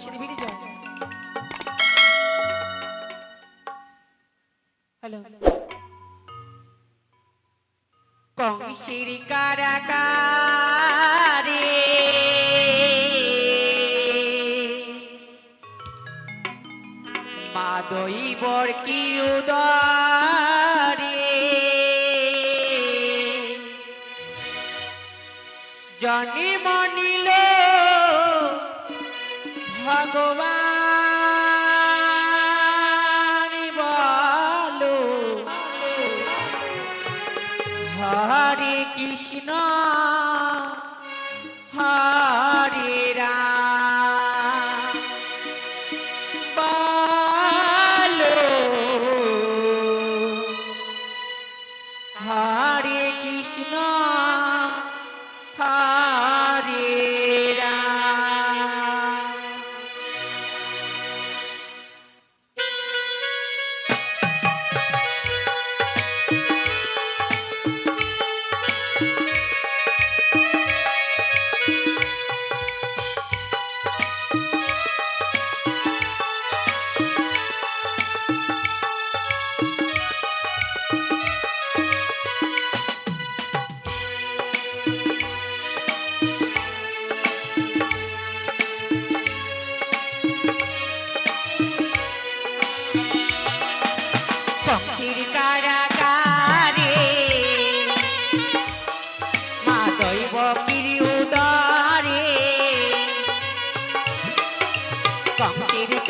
দাসের ভিড়ে জয় হ্যালো কংসির কারাকারে মাদই বর কি উদারে জনি মনিলে ভগবান বলো। হরে কৃষ্ণ হরে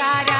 cara.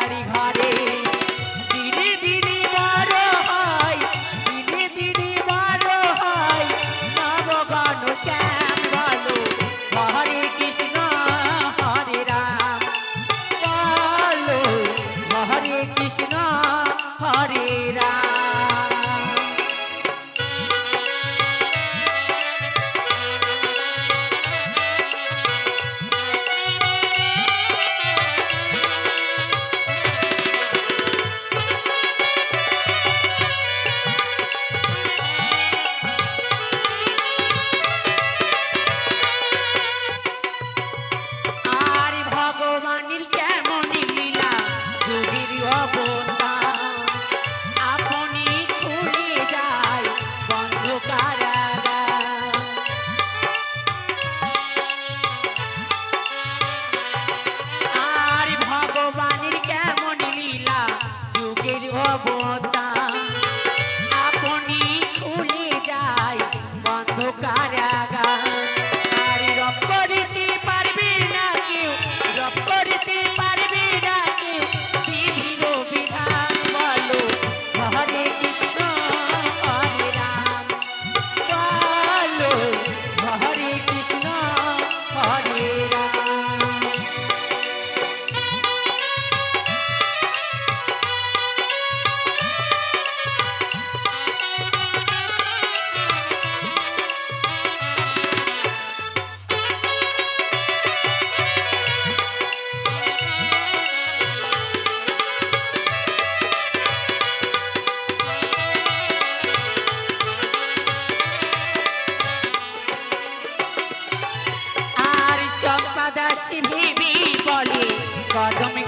Bukaria.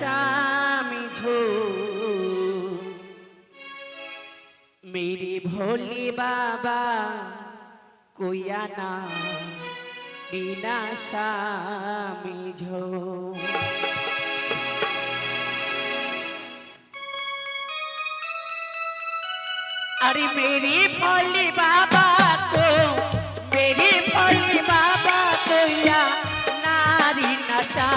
शाम झो मेरे भोले बाबा कोया ना बिना शाम झो अरे मेरे भोले बाबा को मेरे भोले बाबा कोया नारी नशा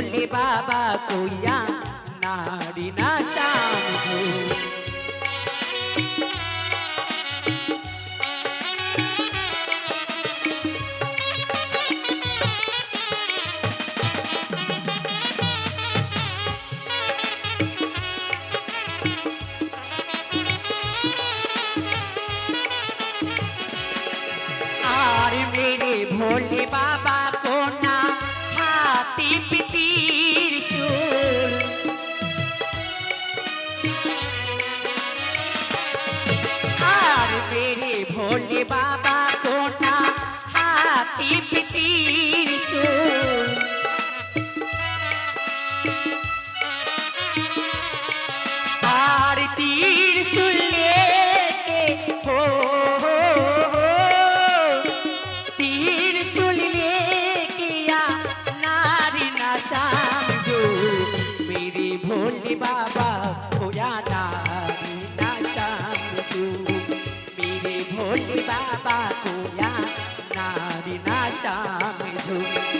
भोले बाबा को या नारी ना समझो ভোলে বাবা কোটা হাতি পিতির আর তীর শুনলে হো তীর শুনলে কিয়া নারী না সামজু। মেরে ভোলে বাবা शाम झूम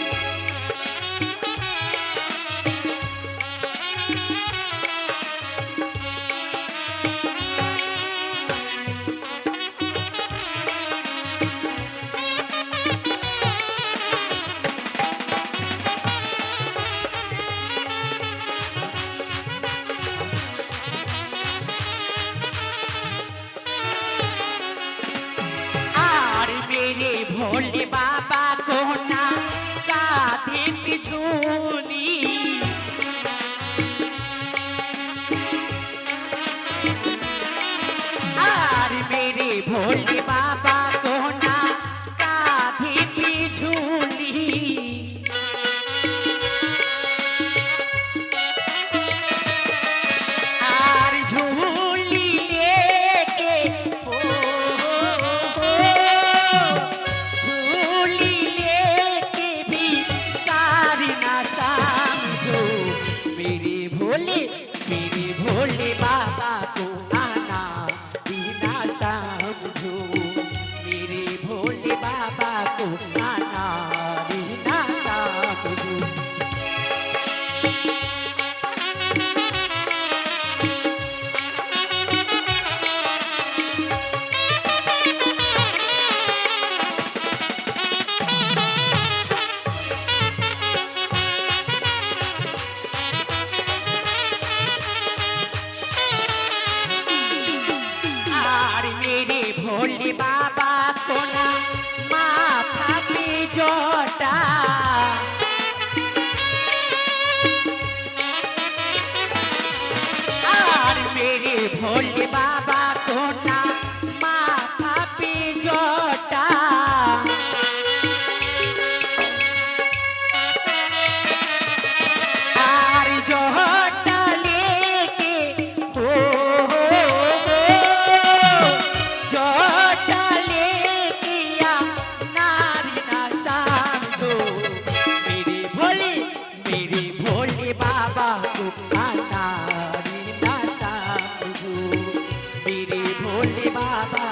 শুনি আর মেরে ভোলে বাবা Holy Baba. বাবা ভোলে বাবা।